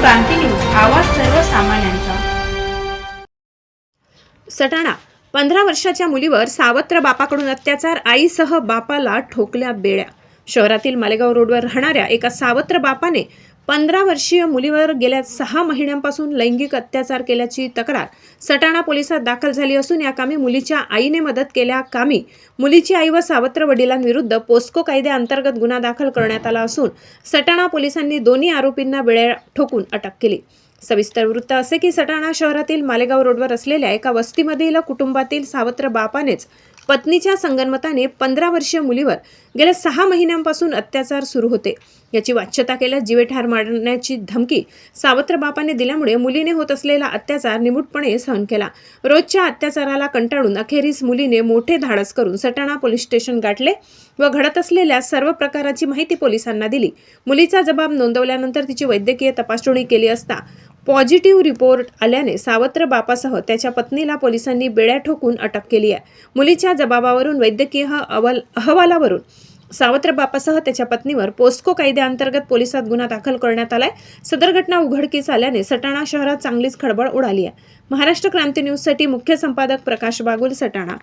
क्रांती news आवाज सर्वसामान्यांचा. सटाणा पंधरा वर्षाच्या मुलीवर सावत्र बापाकडून अत्याचार आईसह बापाला ठोकल्या बेड्या. शहरातील मालेगाव रोडवर राहणाऱ्या एका सावत्र बापाने पंधरा वर्षीय मुलीवर गेल्या सहा महिन्यांपासून लैंगिक अत्याचार केल्याची तक्रार सटाणा पोलिसात दाखल झाली असून या कामी मुलीच्या आईने मदत केल्या कामी मुलीची आई व सावत्र वडिलांविरुद्ध पोस्को कायद्याअंतर्गत गुन्हा दाखल करण्यात आला असून सटाणा पोलिसांनी दोन्ही आरोपींना बेड्या ठोकून अटक केली. सविस्तर वृत्त असे की सटाणा शहरातील मालेगाव रोडवर असलेल्या एका वस्तीमधील कुटुंबातील सावत्र बापानेच पत्नीच्या संगनमताने पंधरा वर्षीय मुलीवर गेल्या सहा महिन्यांपासून अत्याचार सुरू होते. याची वाच्यता केल्यास जीवे ठार मारण्याची धमकी सावत्र बापाने दिल्यामुळे मुलीने होत असलेला अत्याचार निमूटपणे सहन केला. रोजच्या अत्याचाराला कंटाळून अखेरीस मुलीने मोठे धाडस करून सटाणा पोलीस स्टेशन गाठले व घडत असलेल्या सर्व प्रकाराची माहिती पोलिसांना दिली. मुलीचा जबाब नोंदवल्यानंतर तिची वैद्यकीय तपासणी केली असता पॉझिटिव्ह रिपोर्ट आल्याने सावत्र बापासह त्याच्या पत्नीला पोलिसांनी बेड्या ठोकून अटक केली आहे. मुलीच्या जबाबावरून वैद्यकीय अहवाल अहवालावरून सावत्र बापासह त्याच्या पत्नीवर पोस्को कायद्याअंतर्गत पोलिसात गुन्हा दाखल करण्यात आलाय. सदर घटना उघडकीस आल्याने सटाणा शहरात चांगलीच खळबळ उडाली आहे. महाराष्ट्र क्रांती न्यूजसाठी मुख्य संपादक प्रकाश बागुल सटाणा